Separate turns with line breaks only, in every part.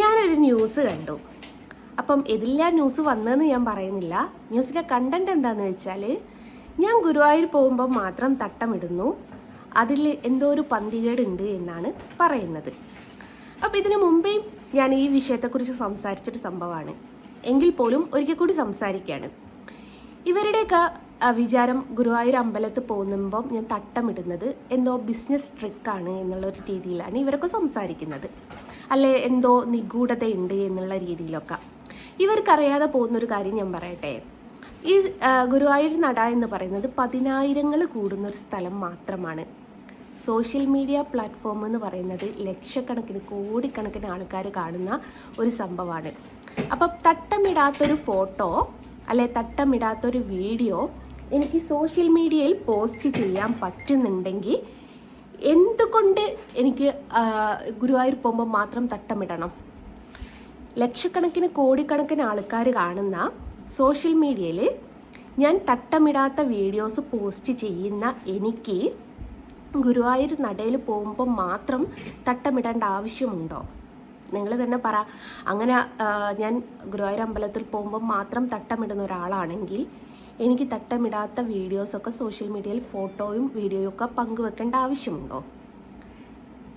ഞാനൊരു ന്യൂസ് കണ്ടു. അപ്പം ഇതില്ല ന്യൂസ് വന്നതെന്ന് ഞാൻ പറയുന്നില്ല. ന്യൂസിന്റെ കണ്ടന്റ് എന്താണെന്ന് വെച്ചാൽ ഞാൻ ഗുരുവായൂർ പോകുമ്പോൾ മാത്രം തട്ടമിടുന്നു. അതിൽ എന്തോ ഒരു പന്തികേടുണ്ട് എന്നാണ് പറയുന്നത്. അപ്പം ഇതിനു മുമ്പേ ഞാൻ ഈ വിഷയത്തെക്കുറിച്ച് സംസാരിച്ചൊരു സംഭവമാണ്. എങ്കിൽ പോലും ഒരിക്കൽ കൂടി സംസാരിക്കുകയാണ്. ഇവരുടെയൊക്കെ വിചാരം ഗുരുവായൂർ അമ്പലത്തിൽ പോകുമ്പം ഞാൻ തട്ടമിടുന്നത് എന്തോ ബിസിനസ് ട്രിക്കാണ് എന്നുള്ളൊരു രീതിയിലാണ് ഇവരൊക്കെ സംസാരിക്കുന്നത്. അല്ലെ എന്തോ നിഗൂഢതയുണ്ട് എന്നുള്ള രീതിയിലൊക്കെ. ഇവർക്കറിയാതെ പോകുന്നൊരു കാര്യം ഞാൻ പറയട്ടെ. ഈ ഗുരുവായൂർ നട എന്ന് പറയുന്നത് പതിനായിരങ്ങൾ കൂടുന്ന ഒരു സ്ഥലം മാത്രമാണ്. സോഷ്യൽ മീഡിയ പ്ലാറ്റ്ഫോം എന്ന് പറയുന്നത് ലക്ഷക്കണക്കിന് കോടിക്കണക്കിന് ആൾക്കാർ കാണുന്ന ഒരു സംഭവമാണ്. അപ്പം തട്ടമിടാത്തൊരു ഫോട്ടോ അല്ലെ തട്ടമിടാത്തൊരു വീഡിയോ എനിക്ക് സോഷ്യൽ മീഡിയയിൽ പോസ്റ്റ് ചെയ്യാൻ പറ്റുന്നുണ്ടെങ്കിൽ എന്തുകൊണ്ട് എനിക്ക് ഗുരുവായൂർ പോകുമ്പോൾ മാത്രം തട്ടമിടണം? ലക്ഷക്കണക്കിന് കോടിക്കണക്കിന് ആൾക്കാർ കാണുന്ന സോഷ്യൽ മീഡിയയിൽ ഞാൻ തട്ടമിടാത്ത വീഡിയോസ് പോസ്റ്റ് ചെയ്യുന്ന എനിക്ക് ഗുരുവായൂർ നടയിൽ പോകുമ്പോൾ മാത്രം തട്ടമിടേണ്ട ആവശ്യമുണ്ടോ? നിങ്ങൾ തന്നെ പറ. അങ്ങനെ ഞാൻ ഗുരുവായൂർ അമ്പലത്തിൽ പോകുമ്പോൾ മാത്രം തട്ടമിടുന്ന ഒരാളാണെങ്കിൽ എനിക്ക് തട്ടമിടാത്ത വീഡിയോസൊക്കെ സോഷ്യൽ മീഡിയയിൽ ഫോട്ടോയും വീഡിയോയും ഒക്കെ പങ്കുവെക്കേണ്ട ആവശ്യമുണ്ടോ?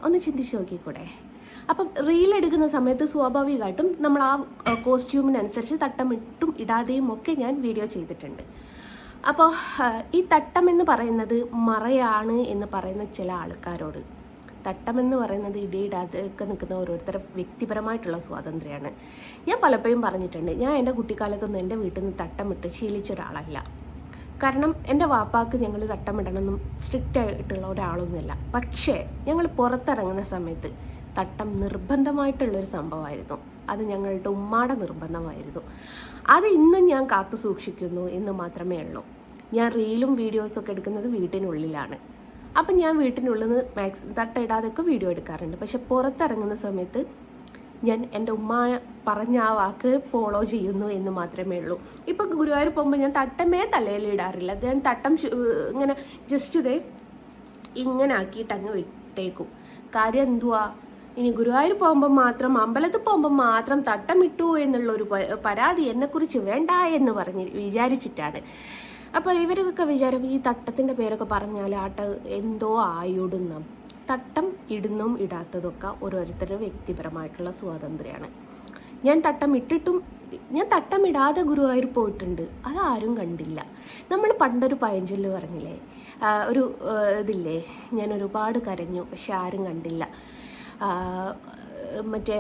ഒന്ന് ചിന്തിച്ച് നോക്കിക്കൂടെ? അപ്പം റീൽ എടുക്കുന്ന സമയത്ത് സ്വാഭാവികമായിട്ടും നമ്മൾ ആ കോസ്റ്റ്യൂമിനനുസരിച്ച് തട്ടമിട്ടും ഇടാതെയും ഒക്കെ ഞാൻ വീഡിയോ ചെയ്തിട്ടുണ്ട്. അപ്പോൾ ഈ തട്ടം എന്ന് പറയുന്നത് മറയാണ് എന്ന് പറയുന്ന ചില ആൾക്കാരോട്. തട്ടം എന്ന് പറയുന്നത് ഇടിയിടാതെ ഒക്കെ നിൽക്കുന്ന ഓരോരുത്തരുടെ വ്യക്തിപരമായിട്ടുള്ള സ്വാതന്ത്ര്യമാണ്. ഞാൻ പലപ്പോഴും പറഞ്ഞിട്ടുണ്ട് ഞാൻ എന്റെ കുട്ടിക്കാലത്തൊന്നും എന്റെ വീട്ടിൽ നിന്ന് തട്ടമിട്ട് ശീലിച്ച ഒരാളല്ല. കാരണം എന്റെ വാപ്പാക്ക് ഞങ്ങൾ തട്ടമിടണമെന്നും സ്ട്രിക്റ്റ് ആയിട്ടുള്ള ഒരാളൊന്നുമില്ല. പക്ഷേ ഞങ്ങൾ പുറത്തിറങ്ങുന്ന സമയത്ത് തട്ടം നിർബന്ധമായിട്ടുള്ളൊരു സംഭവമായിരുന്നു. അത് ഞങ്ങളുടെ ഉമ്മാടെ നിർബന്ധമായിരുന്നു. അത് ഇന്നും ഞാൻ കാത്തു സൂക്ഷിക്കുന്നു എന്ന് മാത്രമേ ഉള്ളൂ. ഞാൻ റീലും വീഡിയോസൊക്കെ എടുക്കുന്നത് വീട്ടിനുള്ളിലാണ്. അപ്പം ഞാൻ വീട്ടിനുള്ളിൽ നിന്ന് മാക്സ് തട്ടയിടാതൊക്കെ വീഡിയോ എടുക്കാറുണ്ട്. പക്ഷെ പുറത്തിറങ്ങുന്ന സമയത്ത് ഞാൻ എന്റെ ഉമ്മ പറഞ്ഞ ആ വാക്ക് ഫോളോ ചെയ്യുന്നു എന്ന് മാത്രമേ ഉള്ളൂ. ഇപ്പം ഗുരുവായൂർ പോകുമ്പോൾ ഞാൻ തട്ടമേ തലയിൽ ഇടാറില്ല. ഞാൻ തട്ടം ഇങ്ങനെ ജസ്റ്റ് ഇതേ ഇങ്ങനെ ആക്കിയിട്ട് അങ്ങ് വിട്ടേക്കും കാര്യം എന്തുവാ? ഇനി ഗുരുവായൂർ പോകുമ്പോൾ മാത്രം അമ്പലത്തിൽ പോകുമ്പോൾ മാത്രം തട്ടമിട്ടു എന്നുള്ളൊരു പരാതി എന്നെക്കുറിച്ച് വേണ്ട എന്ന് പറഞ്ഞ് വിചാരിച്ചിട്ടാണ്. അപ്പോൾ ഇവരൊക്കെ വിചാരം ഈ തട്ടത്തിന്റെ പേരൊക്കെ പറഞ്ഞാൽ ആട്ട എന്തോ ആയിടുന്ന തട്ടം ഇടുന്നും ഇടാത്തതൊക്കെ ഓരോരുത്തരുടെ വ്യക്തിപരമായിട്ടുള്ള സ്വാതന്ത്ര്യമാണ്. ഞാൻ തട്ടം ഇട്ടിട്ടും ഞാൻ തട്ടം ഇടാതെ ഗുരുവായൂർ പോയിട്ടുണ്ട് അതാരും കണ്ടില്ല. നമ്മൾ പണ്ടൊരു പഴഞ്ചൊല്ല് പറഞ്ഞില്ലേ ഒരു ഇതില്ലേ ഞാൻ ഒരുപാട് കരഞ്ഞു പക്ഷെ ആരും കണ്ടില്ല. മറ്റേ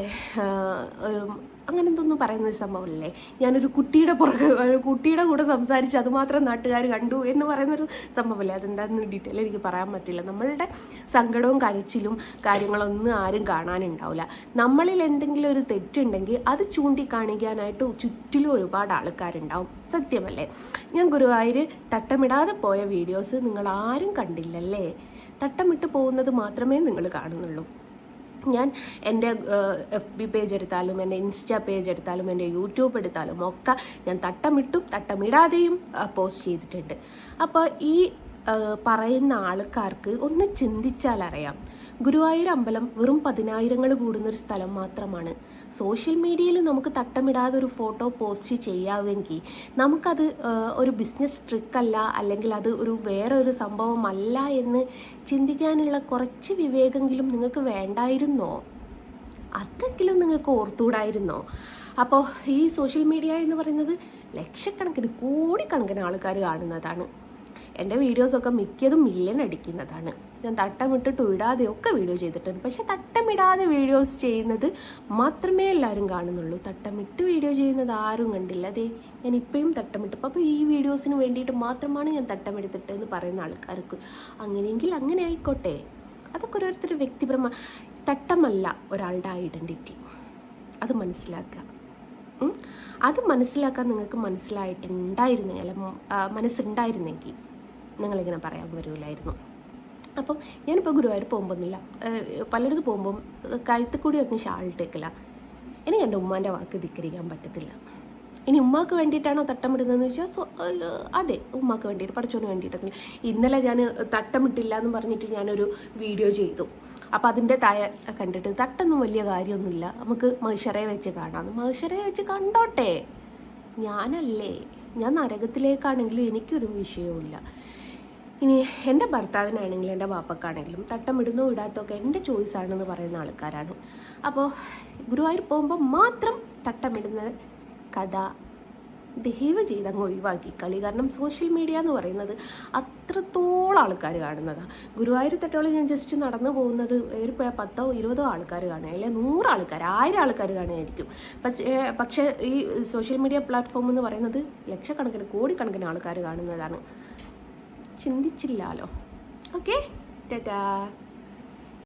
അങ്ങനെ എന്തൊന്നും പറയുന്ന സംഭവമല്ലേ ഞാനൊരു കുട്ടിയുടെ പുറകെ ഒരു കുട്ടിയുടെ കൂടെ സംസാരിച്ച് അതുമാത്രം നാട്ടുകാർ കണ്ടു എന്ന് പറയുന്നൊരു സംഭവമല്ലേ? അതെന്താണെന്ന് ഡീറ്റെയിൽ എനിക്ക് പറയാൻ പറ്റില്ല. നമ്മളുടെ സങ്കടവും കരച്ചിലും കാര്യങ്ങളൊന്നും ആരും കാണാനുണ്ടാവില്ല. നമ്മളിൽ എന്തെങ്കിലും ഒരു തെറ്റുണ്ടെങ്കിൽ അത് ചൂണ്ടിക്കാണിക്കാനായിട്ട് ചുറ്റിലും ഒരുപാട് ആൾക്കാരുണ്ടാവും. സത്യമല്ലേ? ഞാൻ ഗുരുവായൂർ തട്ടമിടാതെ പോയ വീഡിയോസ് നിങ്ങൾ ആരും കണ്ടില്ലല്ലേ? തട്ടമിട്ട് പോകുന്നത് മാത്രമേ നിങ്ങൾ കാണുന്നുള്ളൂ. ഞാൻ എന്റെ എഫ് ബി പേജ് എടുത്താലും എന്റെ ഇൻസ്റ്റാ പേജ് എടുത്താലും എന്റെ യൂട്യൂബ് എടുത്താലും ഒക്കെ ഞാൻ തട്ടമിട്ടും തട്ടമിടാതെയും പോസ്റ്റ് ചെയ്തിട്ടുണ്ട്. അപ്പോൾ ഈ പറയുന്ന ആൾക്കാർക്ക് ഒന്ന് ചിന്തിച്ചാൽ അറിയാം ഗുരുവായൂർ അമ്പലം വെറും പതിനായിരങ്ങൾ കൂടുന്ന ഒരു സ്ഥലം മാത്രമാണ്. സോഷ്യൽ മീഡിയയിൽ നമുക്ക് തട്ടമിടാതെ ഒരു ഫോട്ടോ പോസ്റ്റ് ചെയ്യാമെങ്കിൽ നമുക്കത് ഒരു ബിസിനസ് ട്രിക്കല്ല അല്ലെങ്കിൽ അത് ഒരു വേറെ ഒരു സംഭവമല്ല എന്ന് ചിന്തിക്കാനുള്ള കുറച്ച് വിവേകെങ്കിലും നിങ്ങൾക്ക് വേണ്ടായിരുന്നോ? അതെങ്കിലും നിങ്ങൾക്ക് ഓർത്തുകൂടായിരുന്നോ? അപ്പോൾ ഈ സോഷ്യൽ മീഡിയ എന്ന് പറയുന്നത് ലക്ഷക്കണക്കിന് കോടിക്കണക്കിന് ആൾക്കാർ കാണുന്നതാണ്. എന്റെ വീഡിയോസൊക്കെ മിക്കതും മില്യൻ അടിക്കുന്നതാണ്. ഞാൻ തട്ടമിട്ടിട്ടും ഇടാതെ ഒക്കെ വീഡിയോ ചെയ്തിട്ടുണ്ട്. പക്ഷെ തട്ടമിടാതെ വീഡിയോസ് ചെയ്യുന്നത് മാത്രമേ എല്ലാവരും കാണുന്നുള്ളൂ. തട്ടമിട്ട് വീഡിയോ ചെയ്യുന്നത് ആരും കണ്ടില്ല. അതെ ഞാൻ ഇപ്പോഴും തട്ടമിട്ടപ്പോൾ അപ്പോൾ ഈ വീഡിയോസിന് വേണ്ടിയിട്ട് മാത്രമാണ് ഞാൻ തട്ടമെടുത്തിട്ട് എന്ന് പറയുന്ന ആൾക്കാർക്ക്. അങ്ങനെയെങ്കിൽ അങ്ങനെ ആയിക്കോട്ടെ. അതൊക്കെ ഓരോരുത്തരുടെ വ്യക്തിപരമ തട്ടമല്ല ഒരാളുടെ ഐഡന്റിറ്റി അത് മനസ്സിലാക്കുക. അത് മനസ്സിലാക്കാൻ നിങ്ങൾക്ക് മനസ്സിലായിട്ടുണ്ടായിരുന്നെങ്കിൽ അല്ല മനസ്സുണ്ടായിരുന്നെങ്കിൽ നിങ്ങളിങ്ങനെ പറയാൻ വരില്ലായിരുന്നു അപ്പം ഞാനിപ്പോൾ ഗുരുവായൂർ പോകുമ്പോന്നില്ല പലയിടത്ത് പോകുമ്പം കഴുത്തിൽ കൂടി ഒക്കെ ഷാളിട്ടേക്കില്ല എനിക്ക് എന്റെ ഉമ്മാന്റെ വാക്ക് ധിക്കരിക്കാൻ പറ്റത്തില്ല. ഇനി ഉമ്മാക്ക് വേണ്ടിയിട്ടാണോ തട്ടമിടുന്നതെന്ന് വെച്ചാൽ അതെ ഉമ്മാക്ക് വേണ്ടിയിട്ട് പഠിച്ചോന് വേണ്ടിയിട്ടൊന്നും ഇന്നലെ ഞാൻ തട്ടമിട്ടില്ല എന്ന് പറഞ്ഞിട്ട് ഞാനൊരു വീഡിയോ ചെയ്തു. അപ്പോൾ അതിന്റെ തായ കണ്ടിട്ട് തട്ടൊന്നും വലിയ കാര്യമൊന്നുമില്ല. നമുക്ക് മഹിഷറയെ വെച്ച് കാണാം. മഹിഷറയെ വെച്ച് കണ്ടോട്ടെ? ഞാനല്ലേ. ഞാൻ നരകത്തിലേക്കാണെങ്കിലും എനിക്കൊരു വിഷയവുമില്ല. ഇനി എന്റെ ഭർത്താവിനാണെങ്കിലും എന്റെ വാപ്പക്കാണെങ്കിലും തട്ടം ഇടുന്നോ ഇടാത്തോ എന്റെ ചോയ്സ് ആണെന്ന് പറയുന്ന ആൾക്കാരാണ്. അപ്പോൾ ഗുരുവായൂർ പോകുമ്പോൾ മാത്രം തട്ടമിടുന്ന കഥ ദയവ് ചെയ്ത് അങ്ങ് ഒഴിവാക്കി കളി. കാരണം സോഷ്യൽ മീഡിയ എന്ന് പറയുന്നത് അത്രത്തോളം ആൾക്കാർ കാണുന്നതാണ് ഗുരുവായൂർ തട്ടോളം ഞാൻ ജസ്റ്റ് നടന്നു പോകുന്നത് ഒരു പത്തോ ഇരുപതോ ആൾക്കാർ കാണുക. അല്ലെങ്കിൽ നൂറ് ആൾക്കാർ ആയിരം ആൾക്കാർ കാണുകയായിരിക്കും പക്ഷേ പക്ഷേ ഈ സോഷ്യൽ മീഡിയ പ്ലാറ്റ്ഫോം എന്ന് പറയുന്നത് ലക്ഷക്കണക്കിന് കോടിക്കണക്കിന് ആൾക്കാർ കാണുന്നതാണ്. ചിന്തിച്ചില്ലാലോ. ഓക്കെ ടാറ്റാ